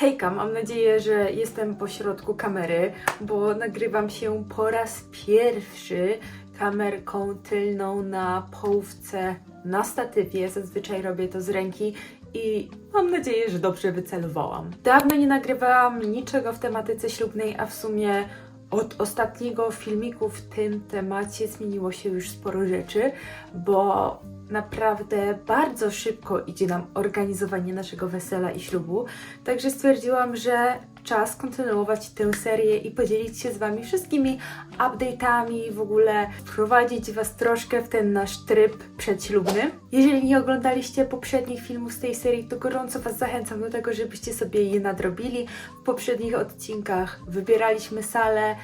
Hejka, mam nadzieję, że jestem po środku kamery, bo nagrywam się po raz pierwszy kamerką tylną na połówce na statywie. Zazwyczaj robię to z ręki i mam nadzieję, że dobrze wycelowałam. Dawno nie nagrywałam niczego w tematyce ślubnej, a w sumie od ostatniego filmiku w tym temacie zmieniło się już sporo rzeczy, bo naprawdę bardzo szybko idzie nam organizowanie naszego wesela i ślubu. Także stwierdziłam, że czas kontynuować tę serię i podzielić się z Wami wszystkimi update'ami, w ogóle wprowadzić Was troszkę w ten nasz tryb przedślubny. Jeżeli nie oglądaliście poprzednich filmów z tej serii, to gorąco Was zachęcam do tego, żebyście sobie je nadrobili. W poprzednich odcinkach wybieraliśmy salę,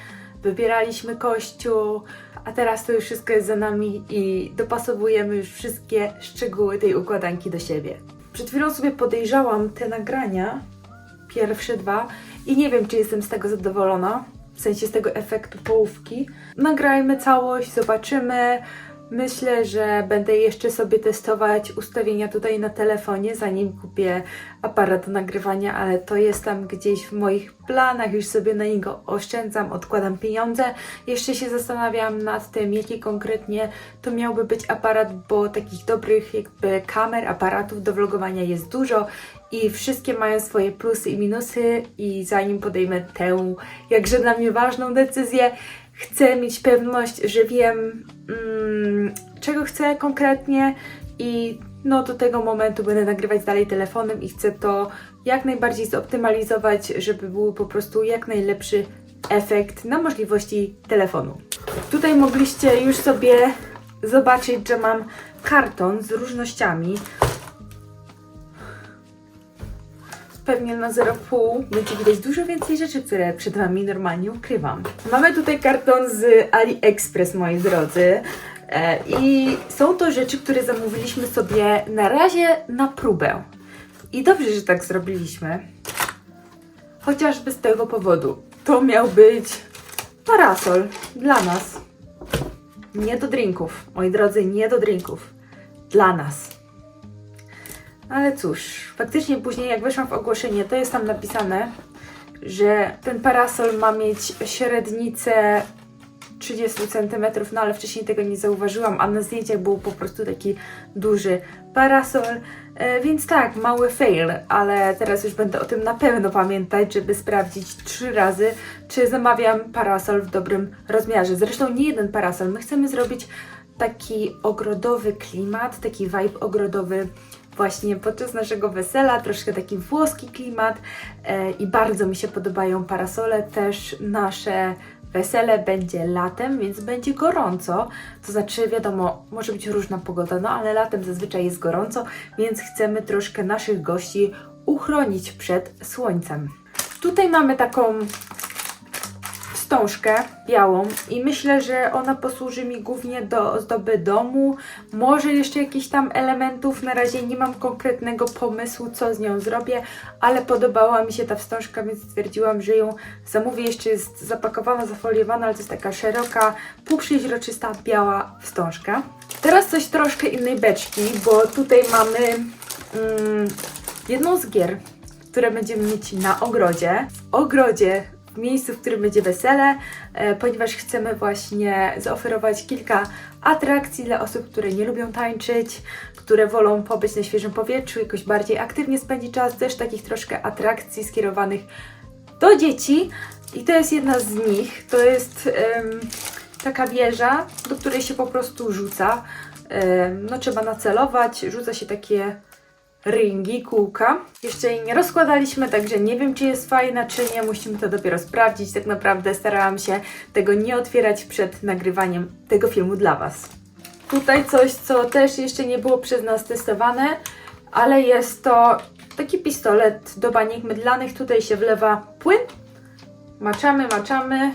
wybieraliśmy kościół, a teraz to już wszystko jest za nami i dopasowujemy już wszystkie szczegóły tej układanki do siebie. Przed chwilą sobie podejrzałam te nagrania, pierwsze dwa, i nie wiem, czy jestem z tego zadowolona, w sensie z tego efektu połówki. Nagrajmy całość, zobaczymy. Myślę, że będę jeszcze sobie testować ustawienia tutaj na telefonie, zanim kupię aparat do nagrywania, ale to jest tam gdzieś w moich planach, już sobie na niego oszczędzam, odkładam pieniądze. Jeszcze się zastanawiam nad tym, jaki konkretnie to miałby być aparat, bo takich dobrych jakby kamer, aparatów do vlogowania jest dużo i wszystkie mają swoje plusy i minusy i zanim podejmę tę jakże dla mnie ważną decyzję, chcę mieć pewność, że wiem mm, czego chcę konkretnie i no do tego momentu będę nagrywać dalej telefonem i chcę to jak najbardziej zoptymalizować, żeby był po prostu jak najlepszy efekt na możliwości telefonu. Tutaj mogliście już sobie zobaczyć, że mam karton z różnościami. Pewnie na 0,5 będzie widać dużo więcej rzeczy, które przed Wami normalnie ukrywam. Mamy tutaj karton z AliExpress, moi drodzy. E, I są to rzeczy, które zamówiliśmy sobie na razie na próbę. I dobrze, że tak zrobiliśmy. Chociażby z tego powodu. To miał być parasol dla nas. Nie do drinków, moi drodzy, nie do drinków. Dla nas. Ale cóż, faktycznie później jak weszłam w ogłoszenie, to jest tam napisane, że ten parasol ma mieć średnicę 30 cm, no ale wcześniej tego nie zauważyłam, a na zdjęciach był po prostu taki duży parasol, e, więc tak, mały fail, ale teraz już będę o tym na pewno pamiętać, żeby sprawdzić trzy razy, czy zamawiam parasol w dobrym rozmiarze. Zresztą nie jeden parasol, my chcemy zrobić taki ogrodowy klimat, taki vibe ogrodowy właśnie podczas naszego wesela, troszkę taki włoski klimat e, i bardzo mi się podobają parasole, też nasze wesele będzie latem, więc będzie gorąco, to znaczy wiadomo, może być różna pogoda, no ale latem zazwyczaj jest gorąco, więc chcemy troszkę naszych gości uchronić przed słońcem. Tutaj mamy taką wstążkę białą i myślę, że ona posłuży mi głównie do ozdoby domu. Może jeszcze jakichś tam elementów, na razie nie mam konkretnego pomysłu, co z nią zrobię, ale podobała mi się ta wstążka, więc stwierdziłam, że ją zamówię. Jeszcze jest zapakowana, zafoliowana, ale to jest taka szeroka, półprzeźroczysta, biała wstążka. Teraz coś troszkę innej beczki, bo tutaj mamy mm, jedną z gier, które będziemy mieć na ogrodzie. W ogrodzie miejscu, w którym będzie wesele, e, ponieważ chcemy właśnie zaoferować kilka atrakcji dla osób, które nie lubią tańczyć, które wolą pobyć na świeżym powietrzu, jakoś bardziej aktywnie spędzić czas, też takich troszkę atrakcji skierowanych do dzieci. I to jest jedna z nich. To jest em, taka wieża, do której się po prostu rzuca. Em, no trzeba nacelować, rzuca się takie ringi, kółka. Jeszcze jej nie rozkładaliśmy, także nie wiem, czy jest fajna, czy nie. Musimy to dopiero sprawdzić. Tak naprawdę starałam się tego nie otwierać przed nagrywaniem tego filmu dla Was. Tutaj coś, co też jeszcze nie było przez nas testowane, ale jest to taki pistolet do baniek mydlanych. Tutaj się wlewa płyn, maczamy, maczamy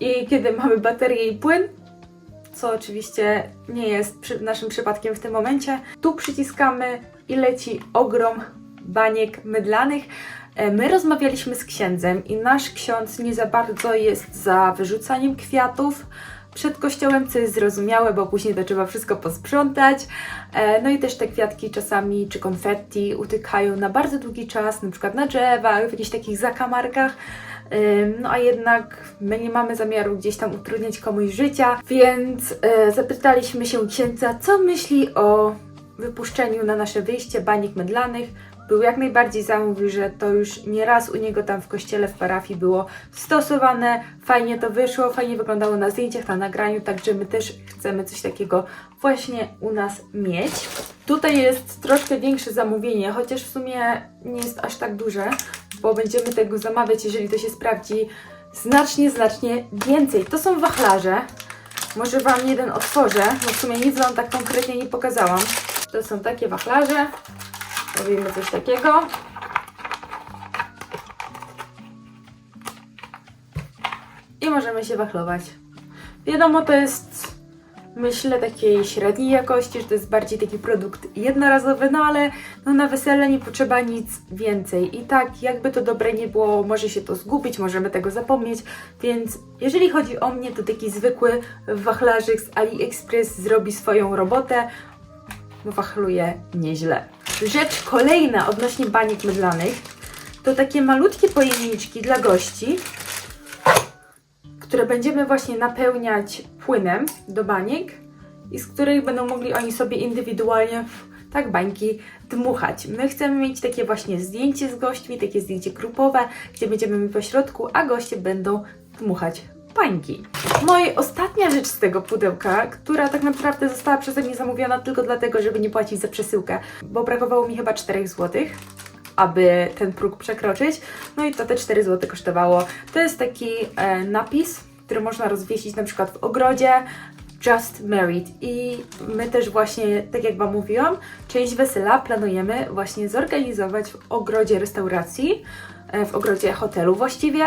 i kiedy mamy baterię i płyn, co oczywiście nie jest naszym przypadkiem w tym momencie. Tu przyciskamy i leci ogrom baniek mydlanych. E, My rozmawialiśmy z księdzem i nasz ksiądz nie za bardzo jest za wyrzucaniem kwiatów, przed kościołem, co jest zrozumiałe, bo później to trzeba wszystko posprzątać. E, No i też te kwiatki czasami, czy konfetti utykają na bardzo długi czas, na przykład na drzewach, w jakichś takich zakamarkach. Ym, No a jednak my nie mamy zamiaru gdzieś tam utrudniać komuś życia, więc e, zapytaliśmy się księdza, co myśli o wypuszczeniu na nasze wyjście banik mydlanych. Był jak najbardziej za, mówił, że to już nieraz u niego tam w kościele, w parafii było stosowane, fajnie to wyszło, fajnie wyglądało na zdjęciach, na nagraniu, także my też chcemy coś takiego właśnie u nas mieć. Tutaj jest troszkę większe zamówienie, chociaż w sumie nie jest aż tak duże, bo będziemy tego zamawiać, jeżeli to się sprawdzi, znacznie, znacznie więcej. To są wachlarze. Może Wam jeden otworzę, bo w sumie nic Wam tak konkretnie nie pokazałam. To są takie wachlarze. Robimy coś takiego. I możemy się wachlować. Wiadomo, to jest myślę takiej średniej jakości, że to jest bardziej taki produkt jednorazowy, no ale no na wesele nie potrzeba nic więcej. I tak, jakby to dobre nie było, może się to zgubić, możemy tego zapomnieć, więc jeżeli chodzi o mnie, to taki zwykły wachlarzyk z AliExpress zrobi swoją robotę, bo wachluje nieźle. Rzecz kolejna odnośnie baniek mydlanych, to takie malutkie pojemniczki dla gości, które będziemy właśnie napełniać płynem do baniek i z których będą mogli oni sobie indywidualnie tak bańki dmuchać. My chcemy mieć takie właśnie zdjęcie z gośćmi, takie zdjęcie grupowe, gdzie będziemy my po środku, a goście będą dmuchać bańki. No i ostatnia rzecz z tego pudełka, która tak naprawdę została przeze mnie zamówiona tylko dlatego, żeby nie płacić za przesyłkę, bo brakowało mi chyba 4 zł aby ten próg przekroczyć. No i to te 4 zł kosztowało. To jest taki e, napis, który można rozwiesić na przykład w ogrodzie. Just Married. I my też właśnie, tak jak Wam mówiłam, część wesela planujemy właśnie zorganizować w ogrodzie restauracji, e, w ogrodzie hotelu właściwie.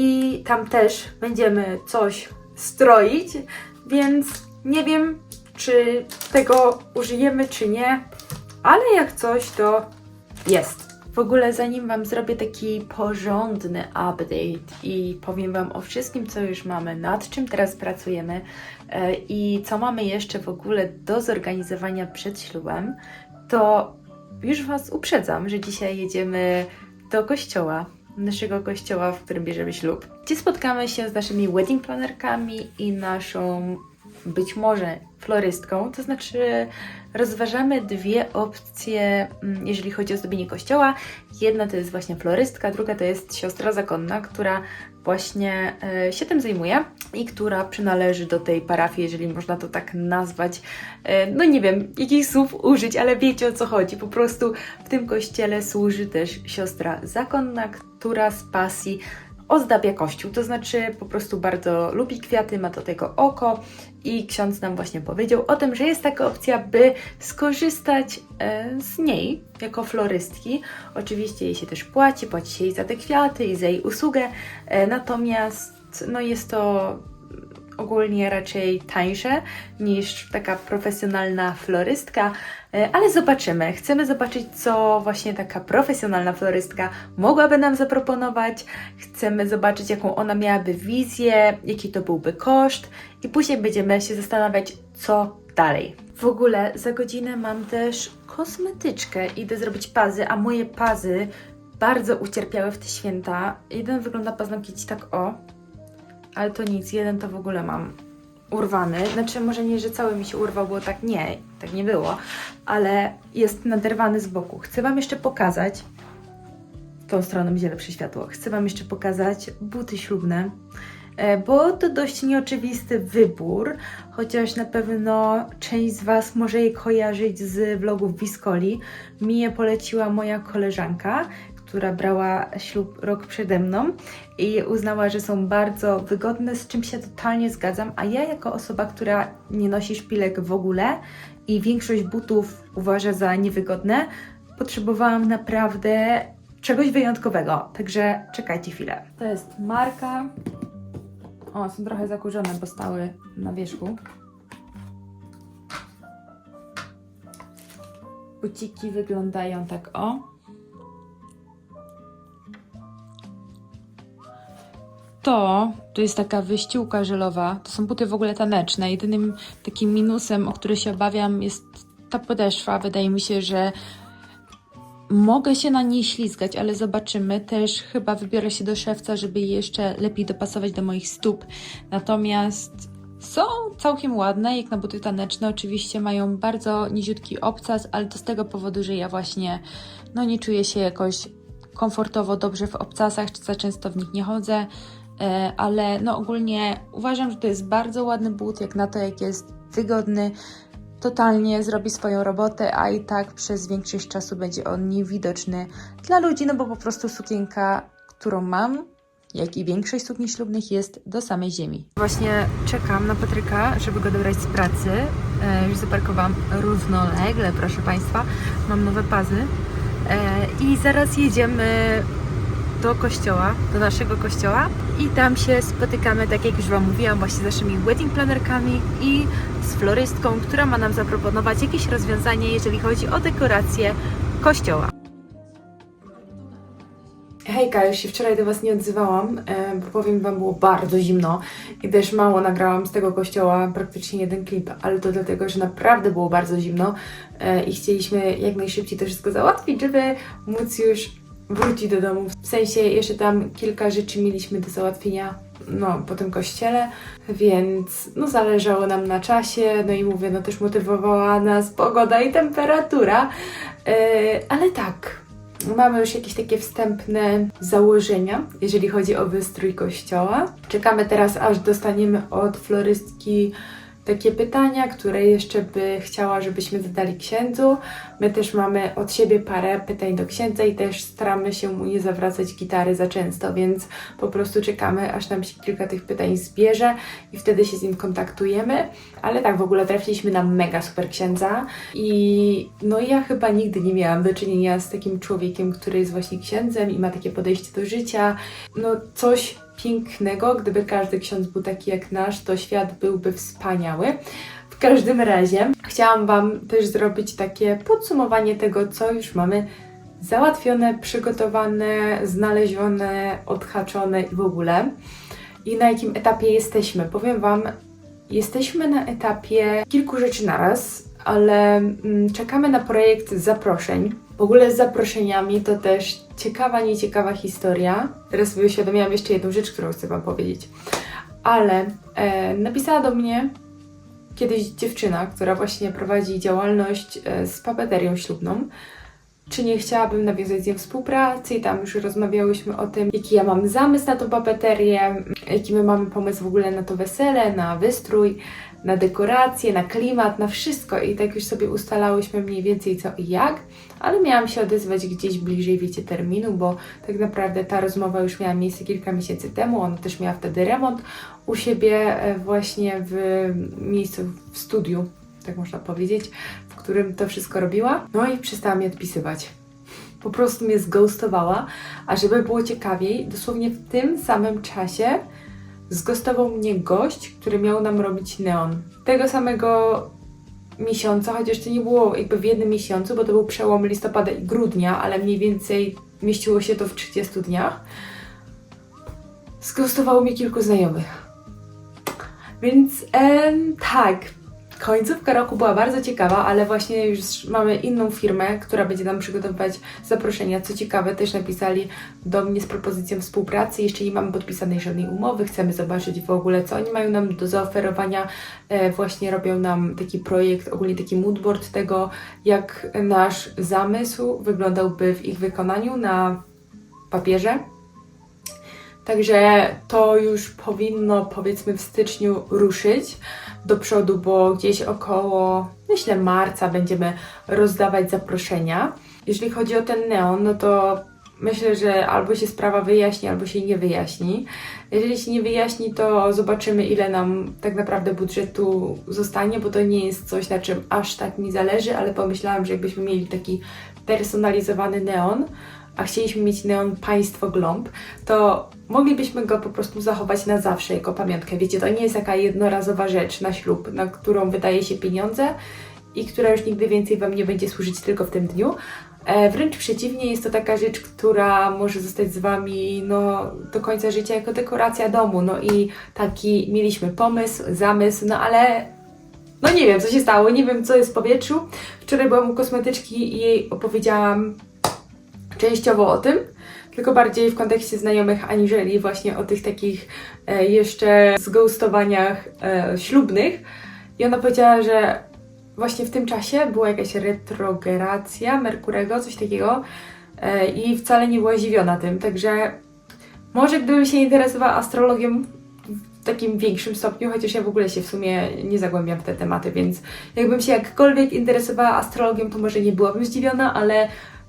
I tam też będziemy coś stroić, więc nie wiem, czy tego użyjemy, czy nie, ale jak coś, to jest. W ogóle zanim Wam zrobię taki porządny update i powiem Wam o wszystkim, co już mamy, nad czym teraz pracujemy e, i co mamy jeszcze w ogóle do zorganizowania przed ślubem, to już Was uprzedzam, że dzisiaj jedziemy do kościoła, naszego kościoła, w którym bierzemy ślub. Gdzie spotkamy się z naszymi wedding planerkami i naszą być może florystką, to znaczy rozważamy dwie opcje, mm, jeżeli chodzi o zdobienie kościoła. Jedna to jest właśnie florystka, druga to jest siostra zakonna, która właśnie e, się tym zajmuje i która przynależy do tej parafii, jeżeli można to tak nazwać. E, no nie wiem, jakich słów użyć, ale wiecie o co chodzi. Po prostu w tym kościele służy też siostra zakonna, która z pasji ozdabia kościół, to znaczy po prostu bardzo lubi kwiaty, ma do tego oko i ksiądz nam właśnie powiedział o tym, że jest taka opcja, by skorzystać e, z niej jako florystki. Oczywiście jej się też płaci, płaci się jej za te kwiaty i za jej usługę, e, natomiast no jest to ogólnie raczej tańsze niż taka profesjonalna florystka, E, ale zobaczymy. Chcemy zobaczyć, co właśnie taka profesjonalna florystka mogłaby nam zaproponować. Chcemy zobaczyć, jaką ona miałaby wizję, jaki to byłby koszt, i później będziemy się zastanawiać, co dalej. W ogóle za godzinę mam też kosmetyczkę. Idę zrobić pazy, a moje pazy bardzo ucierpiały w te święta. Jeden wygląda paznokci tak o, ale to nic, jeden to w ogóle mam urwany. Znaczy, może nie, że cały mi się urwał, bo tak nie, tak nie było, ale jest naderwany z boku. Chcę Wam jeszcze pokazać, tą stronę będzie lepsze światło, chcę Wam jeszcze pokazać buty ślubne, e, bo to dość nieoczywisty wybór, chociaż na pewno część z Was może je kojarzyć z vlogów Viscoli. Mi je poleciła moja koleżanka, która brała ślub rok przede mną i uznała, że są bardzo wygodne, z czym się totalnie zgadzam. A ja, jako osoba, która nie nosi szpilek w ogóle i większość butów uważa za niewygodne, potrzebowałam naprawdę czegoś wyjątkowego. Także czekajcie chwilę. To jest marka. O, są trochę zakurzone, bo stały na wierzchu. Buciki wyglądają tak o. To Tu jest taka wyściółka żelowa. To są buty w ogóle taneczne. Jedynym takim minusem, o który się obawiam, jest ta podeszwa. Wydaje mi się, że mogę się na niej ślizgać, ale zobaczymy. Też chyba wybiorę się do szewca, żeby je jeszcze lepiej dopasować do moich stóp. Natomiast są całkiem ładne, jak na buty taneczne. Oczywiście mają bardzo niziutki obcas, ale to z tego powodu, że ja właśnie no, nie czuję się jakoś komfortowo dobrze w obcasach, czy za często w nich nie chodzę. E, ale no ogólnie uważam, że to jest bardzo ładny but, jak na to, jak jest wygodny, totalnie zrobi swoją robotę, a i tak przez większość czasu będzie on niewidoczny dla ludzi, no bo po prostu sukienka, którą mam, jak i większość sukni ślubnych jest do samej ziemi. Właśnie czekam na Patryka, żeby go dobrać z pracy. E, już zaparkowałam równolegle, proszę Państwa. Mam nowe pazy. E, I zaraz jedziemy do kościoła, do naszego kościoła i tam się spotykamy, tak jak już Wam mówiłam, właśnie z naszymi wedding planerkami i z florystką, która ma nam zaproponować jakieś rozwiązanie, jeżeli chodzi o dekorację kościoła. Hejka, już się wczoraj do Was nie odzywałam, bo powiem Wam, było bardzo zimno i też mało nagrałam z tego kościoła, praktycznie jeden klip, ale to dlatego, że naprawdę było bardzo zimno e, i chcieliśmy jak najszybciej to wszystko załatwić, żeby móc już wrócić do domu. W sensie jeszcze tam kilka rzeczy mieliśmy do załatwienia no, po tym kościele, więc no, zależało nam na czasie, no i mówię, no też motywowała nas pogoda i temperatura, e, ale tak, Mamy już jakieś takie wstępne założenia, jeżeli chodzi o wystrój kościoła. Czekamy teraz, aż dostaniemy od florystki takie pytania, które jeszcze by chciała, żebyśmy zadali księdzu. My też mamy od siebie parę pytań do księdza i też staramy się mu nie zawracać gitary za często, więc po prostu czekamy, aż nam się kilka tych pytań zbierze i wtedy się z nim kontaktujemy. Ale tak, w ogóle trafiliśmy na mega super księdza i no ja chyba nigdy nie miałam do czynienia z takim człowiekiem, który jest właśnie księdzem i ma takie podejście do życia. No coś pięknego. Gdyby każdy ksiądz był taki jak nasz, to świat byłby wspaniały. W każdym razie chciałam Wam też zrobić takie podsumowanie tego, co już mamy załatwione, przygotowane, znalezione, odhaczone i w ogóle. I na jakim etapie jesteśmy. Powiem Wam, jesteśmy na etapie kilku rzeczy naraz, ale mm, czekamy na projekt zaproszeń. W ogóle z zaproszeniami to też ciekawa, nieciekawa historia. Teraz sobie uświadomiłam jeszcze jedną rzecz, którą chcę Wam powiedzieć. Ale e, napisała do mnie kiedyś dziewczyna, która właśnie prowadzi działalność e, z papeterią ślubną, czy nie chciałabym nawiązać z nią współpracy? I tam już rozmawiałyśmy o tym, jaki ja mam zamysł na tą papeterię, jaki my mamy pomysł w ogóle na to wesele, na wystrój, na dekoracje, na klimat, na wszystko. I tak już sobie ustalałyśmy mniej więcej co i jak, ale miałam się odezwać gdzieś bliżej, wiecie, terminu, bo tak naprawdę ta rozmowa już miała miejsce kilka miesięcy temu, ona też miała wtedy remont u siebie e, właśnie w miejscu, w studiu, tak można powiedzieć, którym to wszystko robiła, no i przestała mi odpisywać. Po prostu mnie zghostowała, a żeby było ciekawiej, dosłownie w tym samym czasie zgostował mnie gość, który miał nam robić neon. Tego samego miesiąca, chociaż to nie było jakby w jednym miesiącu, bo to był przełom listopada i grudnia, ale mniej więcej mieściło się to w 30 dniach. Zgostowało mnie kilku znajomych. Więc em, tak, Końcówka roku była bardzo ciekawa, ale właśnie już mamy inną firmę, która będzie nam przygotowywać zaproszenia. Co ciekawe, też napisali do mnie z propozycją współpracy. Jeszcze nie mamy podpisanej żadnej umowy, chcemy zobaczyć w ogóle, co oni mają nam do zaoferowania. E, właśnie robią nam taki projekt, ogólnie taki moodboard tego, jak nasz zamysł wyglądałby w ich wykonaniu na papierze. Także to już powinno powiedzmy w styczniu ruszyć do przodu, bo gdzieś około, myślę, marca będziemy rozdawać zaproszenia. Jeżeli chodzi o ten neon, no to myślę, że albo się sprawa wyjaśni, albo się nie wyjaśni. Jeżeli się nie wyjaśni, to zobaczymy, ile nam tak naprawdę budżetu zostanie, bo to nie jest coś, na czym aż tak mi zależy, ale pomyślałam, że jakbyśmy mieli taki personalizowany neon, a chcieliśmy mieć neon Państwo Gląb, to moglibyśmy go po prostu zachować na zawsze jako pamiątkę. Wiecie, to nie jest taka jednorazowa rzecz na ślub, na którą wydaje się pieniądze i która już nigdy więcej Wam nie będzie służyć tylko w tym dniu, E, wręcz przeciwnie, jest to taka rzecz, która może zostać z Wami no, do końca życia jako dekoracja domu. No i taki mieliśmy pomysł, zamysł, no ale no nie wiem, co się stało, nie wiem, co jest w powietrzu. Wczoraj byłam u kosmetyczki i jej opowiedziałam częściowo o tym, tylko bardziej w kontekście znajomych aniżeli właśnie o tych takich e, jeszcze zghostowaniach e, ślubnych. I ona powiedziała, że właśnie w tym czasie była jakaś retrogradacja Merkurego, coś takiego e, i wcale nie była zdziwiona tym, także może gdybym się interesowała astrologią w takim większym stopniu, chociaż ja w ogóle się w sumie nie zagłębiam w te tematy, więc jakbym się jakkolwiek interesowała astrologią, to może nie byłabym zdziwiona, ale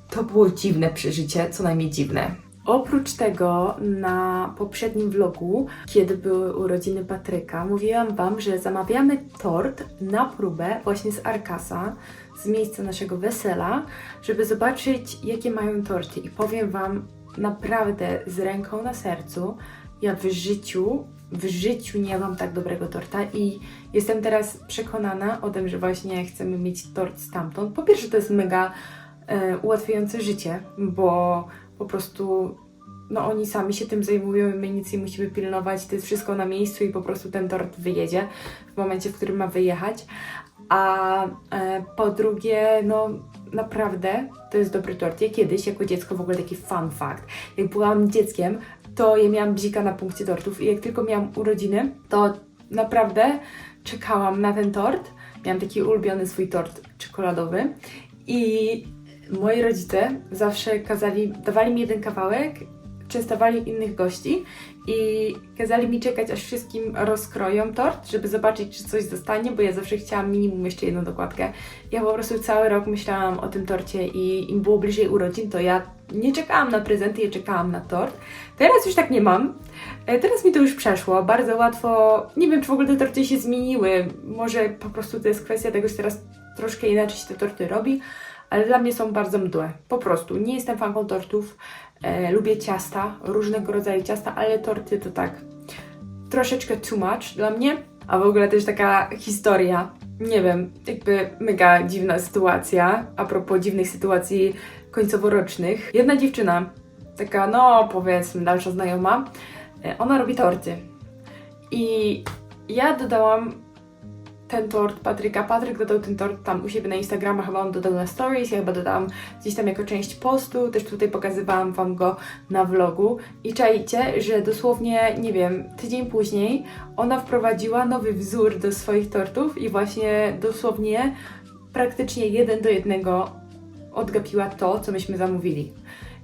to było dziwne przeżycie, co najmniej dziwne. Oprócz tego na poprzednim vlogu, kiedy były urodziny Patryka, mówiłam Wam, że zamawiamy tort na próbę właśnie z Arkasa, z miejsca naszego wesela, żeby zobaczyć, jakie mają torty. I powiem Wam naprawdę z ręką na sercu, ja w życiu, w życiu nie mam tak dobrego torta i jestem teraz przekonana o tym, że właśnie chcemy mieć tort stamtąd. Po pierwsze, to jest mega ułatwiające życie, bo po prostu no oni sami się tym zajmują i my nic nie musimy pilnować, to jest wszystko na miejscu i po prostu ten tort wyjedzie w momencie, w którym ma wyjechać. A e, po drugie, no naprawdę to jest dobry tort. Ja kiedyś jako dziecko w ogóle taki fun fact, jak byłam dzieckiem, to ja miałam bzika na punkcie tortów i jak tylko miałam urodziny, to naprawdę czekałam na ten tort. Miałam taki ulubiony swój tort czekoladowy i moi rodzice zawsze kazali, dawali mi jeden kawałek, częstowali innych gości i kazali mi czekać, aż wszystkim rozkroją tort, żeby zobaczyć, czy coś zostanie, bo ja zawsze chciałam minimum jeszcze jedną dokładkę. Ja po prostu cały rok myślałam o tym torcie i im było bliżej urodzin, to ja nie czekałam na prezenty, ja czekałam na tort. Teraz już tak nie mam. E, Teraz mi to już przeszło. Bardzo łatwo. Nie wiem, czy w ogóle te torty się zmieniły. Może po prostu to jest kwestia tego, że teraz troszkę inaczej się te torty robi, ale dla mnie są bardzo mdłe. Po prostu. Nie jestem fanką tortów. E, lubię ciasta, różnego rodzaju ciasta, ale torty to tak troszeczkę too much dla mnie. A w ogóle też taka historia, nie wiem, jakby mega dziwna sytuacja, a propos dziwnych sytuacji końcoworocznych. Jedna dziewczyna, taka no powiedzmy dalsza znajoma, e, ona robi torty. I ja dodałam ten tort Patryka. Patryk dodał ten tort tam u siebie na Instagrama, chyba on dodał na stories, ja chyba dodałam gdzieś tam jako część postu, też tutaj pokazywałam Wam go na vlogu. I czajcie, że dosłownie, nie wiem, tydzień później ona wprowadziła nowy wzór do swoich tortów i właśnie dosłownie praktycznie jeden do jednego odgapiła to, co myśmy zamówili.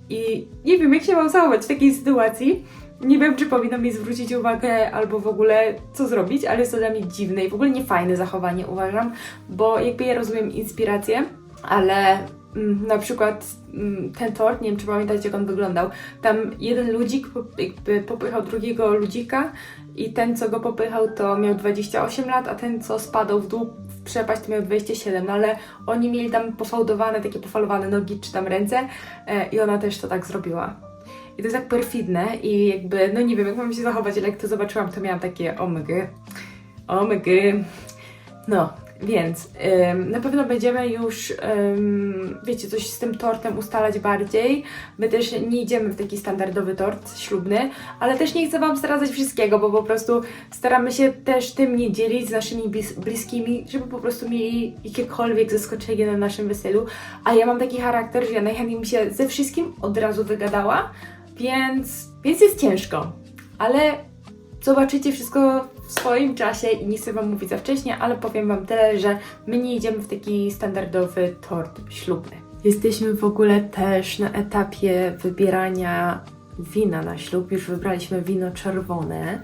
I nie wiem, jak się mam zachować w takiej sytuacji. Nie wiem, czy powinno mi zwrócić uwagę, albo w ogóle co zrobić, ale jest to dla mnie dziwne i w ogóle niefajne zachowanie, uważam, bo jakby ja rozumiem inspirację, ale mm, na przykład mm, ten tort, nie wiem, czy pamiętacie, jak on wyglądał. Tam jeden ludzik jakby popychał drugiego ludzika i ten, co go popychał, to miał 28 lat, a ten, co spadał w dół w przepaść, to miał 27, no ale oni mieli tam pofałdowane, takie pofalowane nogi czy tam ręce e, i ona też to tak zrobiła. I to jest tak perfidne i jakby, no nie wiem, jak mam się zachować, ale jak to zobaczyłam, to miałam takie omg, omg. No, więc ym, na pewno będziemy już, ym, wiecie, coś z tym tortem ustalać bardziej. My też nie idziemy w taki standardowy tort ślubny, ale też nie chcę Wam zdradzać wszystkiego, bo po prostu staramy się też tym nie dzielić z naszymi blis- bliskimi, żeby po prostu mieli jakiekolwiek zaskoczenie na naszym weselu. A ja mam taki charakter, że ja najchętniej bym się ze wszystkim od razu wygadała, więc, więc jest ciężko. Ale zobaczycie wszystko w swoim czasie i nie chcę Wam mówić za wcześnie, ale powiem Wam tyle, że my nie idziemy w taki standardowy tort ślubny. Jesteśmy w ogóle też na etapie wybierania wina na ślub. Już wybraliśmy wino czerwone.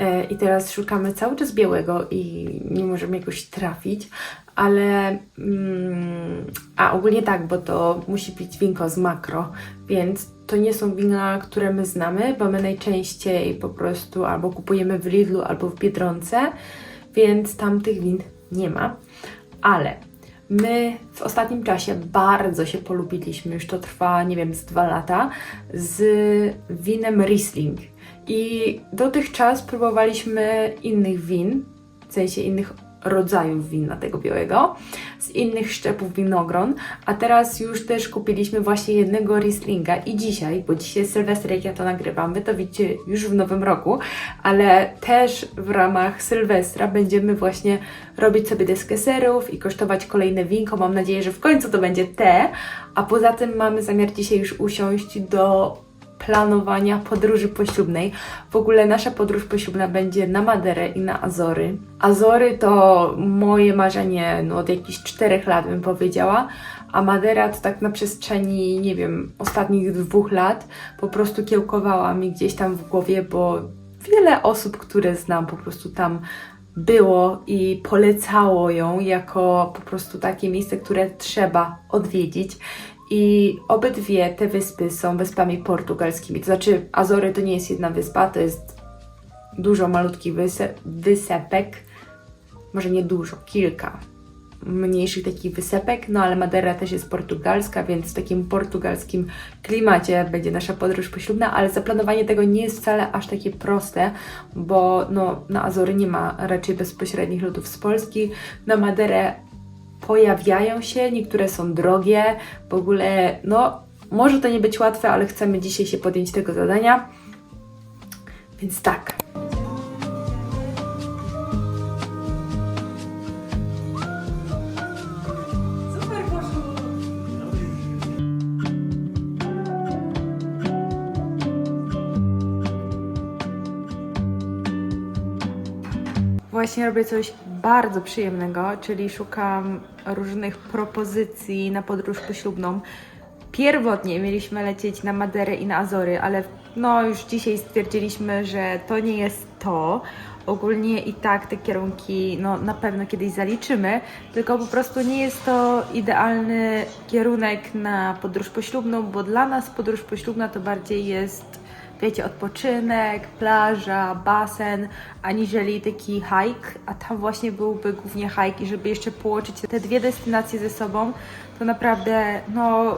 E, I teraz szukamy cały czas białego i nie możemy jakoś trafić, ale. Mm, a ogólnie tak, bo to musi być winko z makro, więc to nie są wina, które my znamy, bo my najczęściej po prostu albo kupujemy w Lidlu, albo w Biedronce, więc tam tych win nie ma. Ale my w ostatnim czasie bardzo się polubiliśmy, już to trwa, nie wiem, z dwa lata, z winem Riesling. I dotychczas próbowaliśmy innych win, w sensie innych rodzajów wina tego białego, z innych szczepów winogron, a teraz już też kupiliśmy właśnie jednego Rieslinga. I dzisiaj, bo dzisiaj jest Sylwester, jak ja to nagrywam, wy to widzicie już w nowym roku, ale też w ramach Sylwestra będziemy właśnie robić sobie deskę serów i kosztować kolejne winko. Mam nadzieję, że w końcu to będzie te, a poza tym mamy zamiar dzisiaj już usiąść do planowania podróży poślubnej. W ogóle nasza podróż poślubna będzie na Maderę i na Azory. Azory to moje marzenie no, od jakichś czterech lat bym powiedziała, a Madera to tak na przestrzeni, nie wiem, ostatnich dwóch lat po prostu kiełkowała mi gdzieś tam w głowie, bo wiele osób, które znam po prostu tam było i polecało ją jako po prostu takie miejsce, które trzeba odwiedzić. I obydwie te wyspy są wyspami portugalskimi. To znaczy, Azory to nie jest jedna wyspa, to jest dużo malutkich wyse- wysepek. Może nie dużo, kilka mniejszych takich wysepek, no ale Madeira też jest portugalska, więc w takim portugalskim klimacie będzie nasza podróż poślubna, ale zaplanowanie tego nie jest wcale aż takie proste, bo no, na Azory nie ma raczej bezpośrednich lotów z Polski. Na Maderę pojawiają się, niektóre są drogie, w ogóle no może to nie być łatwe, ale chcemy dzisiaj się podjąć tego zadania. Więc tak. Właśnie robię coś bardzo przyjemnego, czyli szukam różnych propozycji na podróż poślubną. Pierwotnie mieliśmy lecieć na Maderę i na Azory, ale no już dzisiaj stwierdziliśmy, że to nie jest to. Ogólnie i tak te kierunki no, na pewno kiedyś zaliczymy, tylko po prostu nie jest to idealny kierunek na podróż poślubną, bo dla nas podróż poślubna to bardziej jest wiecie, odpoczynek, plaża, basen, aniżeli taki hike, a tam właśnie byłby głównie hike i żeby jeszcze połączyć te dwie destynacje ze sobą, to naprawdę, no,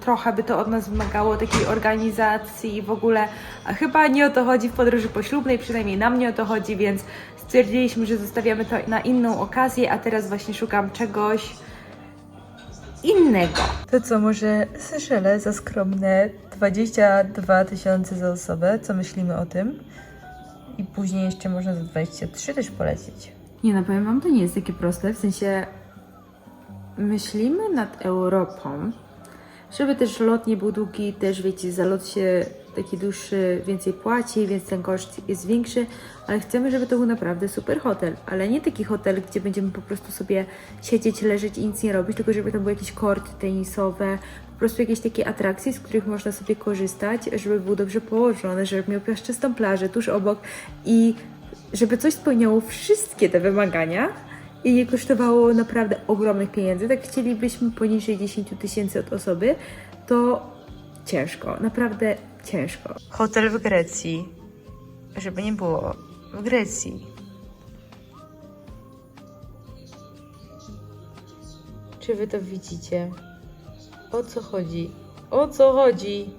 trochę by to od nas wymagało takiej organizacji i w ogóle, a chyba nie o to chodzi w podróży poślubnej, przynajmniej nam nie o to chodzi, więc stwierdziliśmy, że zostawiamy to na inną okazję, a teraz właśnie szukam czegoś innego. To co, może Seszele za skromne 22 tysiące za osobę? Co myślimy o tym? I później jeszcze można za 23 też polecieć. Nie no, powiem Wam, to nie jest takie proste, w sensie myślimy nad Europą, żeby też lot nie był długi, też wiecie, za lot się taki dłuższy więcej płaci, więc ten koszt jest większy, ale chcemy, żeby to był naprawdę super hotel, ale nie taki hotel, gdzie będziemy po prostu sobie siedzieć, leżeć i nic nie robić, tylko żeby to były jakieś korty tenisowe, prostu jakieś takie atrakcje, z których można sobie korzystać, żeby był dobrze położony, żeby miał piaszczystą plażę tuż obok i żeby coś spełniało wszystkie te wymagania i nie kosztowało naprawdę ogromnych pieniędzy, tak chcielibyśmy poniżej 10 tysięcy od osoby, to ciężko, naprawdę ciężko. Hotel w Grecji. Żeby nie było. W Grecji. Czy wy to widzicie? O co chodzi? O co chodzi?